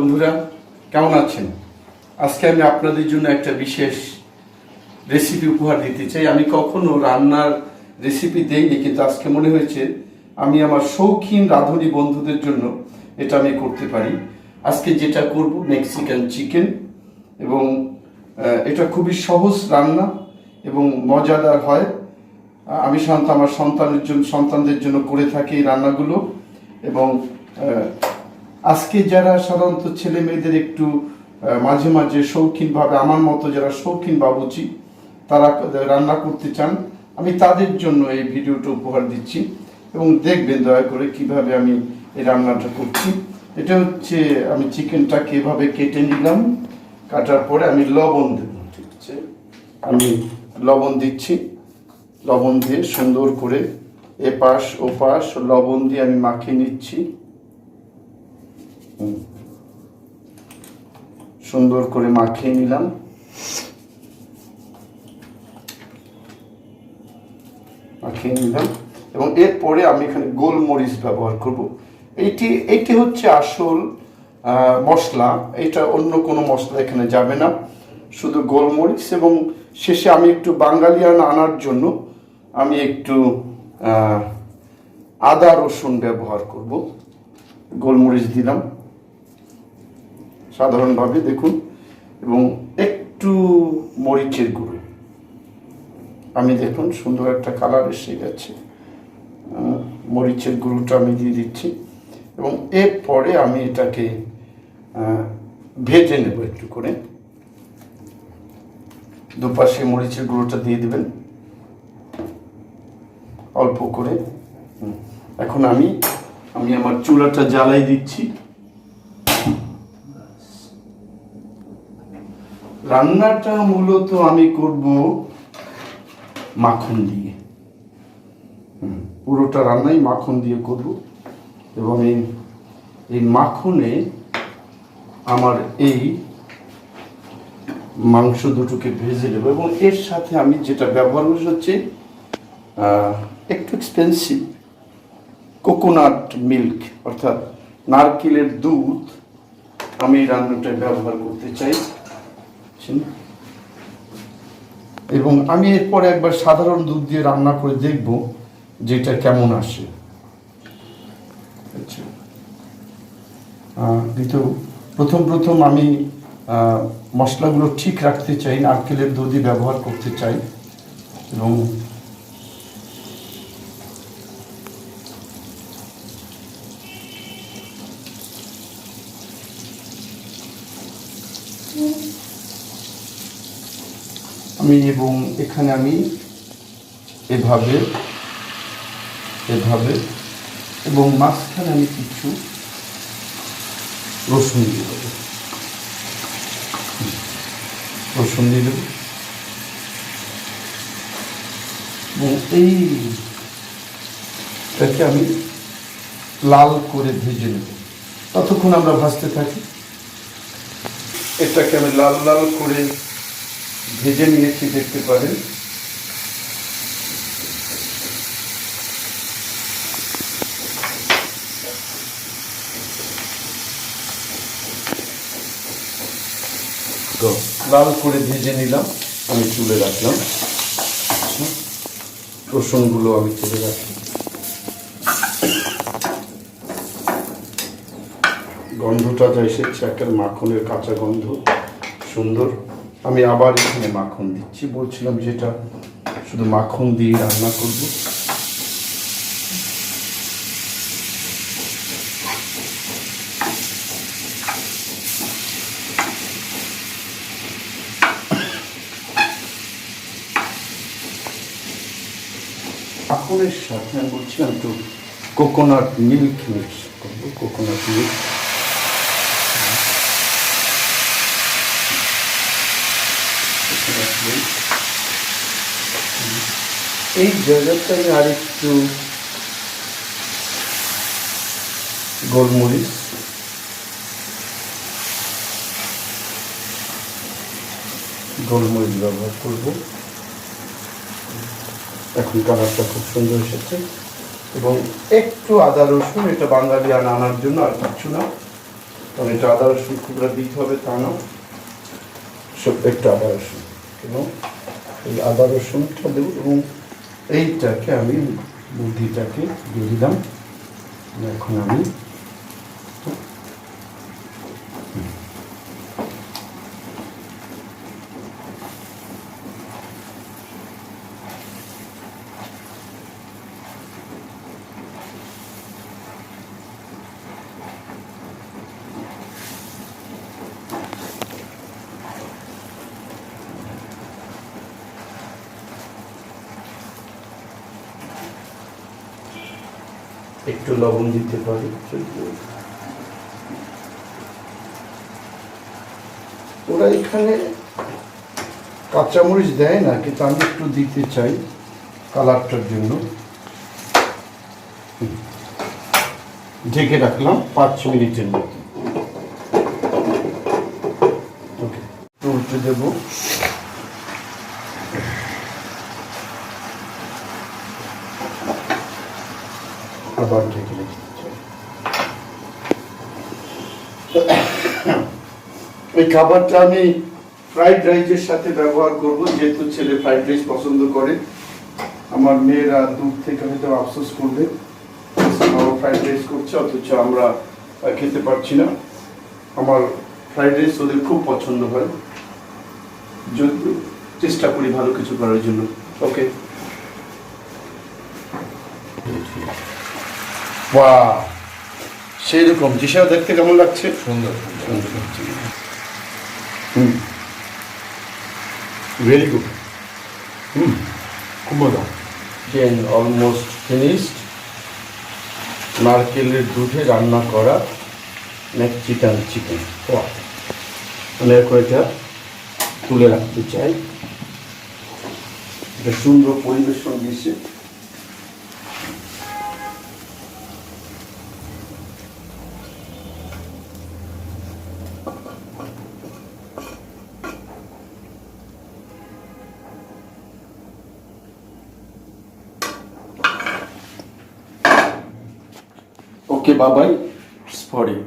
বন্ধুরা, কেমন আছেন? আজকে আমি আপনাদের জন্য একটা বিশেষ রেসিপি উপহার দিতে চাই। আমি কখনো রান্নার রেসিপি দেইনি, কিন্তু আজকে মনে হয়েছে আমি আমার শৌখিন রাঁধুনি বন্ধুদের জন্য এটা আমি করতে পারি। আজকে যেটা করব মেক্সিকান চিকেন এবং এটা খুবই সহজ রান্না এবং মজাদার হয়। আমি সন্তান, আমার সন্তানের জন্য, সন্তানদের জন্য করে থাকি রান্নাগুলো এবং আজকে যারা সাধারণত ছেলে মেয়েদের একটু মাঝে মাঝে শৌখিনভাবে, আমার মতো যারা শৌখিন বাবুচি, তারা রান্না করতে চান, আমি তাদের জন্য এই ভিডিওটা উপহার দিচ্ছি। এবং দেখবেন দয়া করে কীভাবে আমি এই রান্নাটা করছি। এটা হচ্ছে, আমি চিকেনটাকে এভাবে কেটে নিলাম। কাটার পরে আমি লবণ দেবো, ঠিক আছে? আমি লবণ দিচ্ছি। লবণ দিয়ে সুন্দর করে এপাশ ওপাশ লবণ দিয়ে আমি মাখিয়ে নিচ্ছি। সুন্দর করে মাখিয়ে নিলাম। মাখিয়ে নিলাম এবং এরপরে আমি এখানে গোলমরিচ ব্যবহার করব। এইটি এইটি হচ্ছে আসল মশলা। এটা অন্য কোনো মশলা এখানে যাবে না। শুধু গোলমরিচ এবং শেষে আমি একটু বাঙালিয়ান আনার জন্য আমি একটু আদা রসুন ব্যবহার করব। গোলমরিচ দিলাম। সাধারণভাবে দেখুন, এবং একটু মরিচের গুঁড়ো। আমি দেখুন, সুন্দর একটা কালার এসে গেছে। মরিচের গুঁড়োটা আমি দিয়ে দিচ্ছি, এবং এরপরে আমি এটাকে ভেজে নেব একটু করে। দুপাশে মরিচের গুঁড়োটা দিয়ে দেবেন। অল্প করে। এখন আমি আমি আমার চুলাটা জ্বালাই দিচ্ছি। রান্নাটা মূলত আমি করব মাখন দিয়ে। পুরোটা রান্নাই মাখন দিয়ে করব এবং এই এই মাখনে আমার এই মাংস দুটোকে ভেজে নেব এবং এর সাথে আমি যেটা ব্যবহার করি হচ্ছে একটু এক্সপেন্সিভ কোকোনাট মিল্ক অর্থাৎ নারকেলের দুধ আমি রান্নাটায় ব্যবহার করতে চাই। বুঝছেন? এবং আমি এরপরে একবার সাধারণ দুধ দিয়ে রান্না করে দেখব যেটা কেমন আসে। আচ্ছা। কিন্তু প্রথম প্রথম আমি মশলাগুলো ঠিক রাখতে চাই, নারকেলের দুধই ব্যবহার করতে চাই। এবং আমি এবং এখানে আমি এভাবে এভাবে এবং মাঝখানে আমি কিছু রসুন দিয়ে দেবো। রসুন দিয়ে দেবো। এবং এই এটাকে আমি লাল করে ভেজে নেব। ততক্ষণ আমরা ভাজতে থাকি। এটাকে আমি লাল লাল করে ভেজে নিয়েছি, দেখতে পারেন। তো লাল করে ভেজে নিলাম, আমি তুলে রাখলাম। রসুনগুলো আমি তুলে রাখি গন্ধটা যা এসেছে, একটা মাখনের কাঁচা গন্ধ, সুন্দর। আমি আবার এখানে মাখন দিচ্ছি। বলছিলাম যেটা শুধু মাখন দিয়ে রান্না করব। মাখনের সাথে আমি বলছিলাম একটু কোকোনাট মিল্ক মিক্স করব। কোকোনাট মিল্ক এই জায়গাটায় আর একটু গোলমরিচ। গোলমরিচ ব্যবহার করব। এখন কালারটা খুব সুন্দর এসেছে। এবং একটু আদা রসুন, এটা বাঙালি আনা আনার জন্য আর কিছু না। কারণ এটা আদা রসুন খুবরা দিতে হবে, তা না। সব একটু আদা রসুন। এবং এই আদা রসুনটা দেবো এবং এইটাকে আমি বুদ্ধিটাকে দিয়ে দিলাম। এখন আমি একটু লবণ দিতে পারি। ওরা এখানে কাঁচামরিচ দেয় না, কিন্তু আমি একটু দিতে চাই কালারটার জন্য। ঢেকে রাখলাম পাঁচ ছ মিনিটের মতো। ওকে দেবো। আবার ঢেকে রেখে এই খাবারটা আমি ফ্রাইড রাইসের সাথে ব্যবহার করব, যেহেতু ছেলে ফ্রাইড রাইস পছন্দ করে। আমার মেয়েরা দূর থেকে হয়তো আফসোস করবে ফ্রাইড রাইস করছে, অথচ আমরা খেতে পারছি না। আমার ফ্রাইড রাইস ওদের খুব পছন্দ হয়। যদি চেষ্টা করি ভালো কিছু করার জন্য। ওকে বা সেই রকম জিসা দেখতে কেমন লাগছে? সুন্দর। সুন্দর লাগছে হুম। ভেরি গুড হুম খুব মজা। চিকেন অলমোস্ট ফিনিশড নারকেলের দুধে রান্না করা মেক্সিকান চিকেন মানে এখন এটা তুলে রাখতে চাই। এটা সুন্দর পরিবেশন দিয়েছে। Bye. Spotty.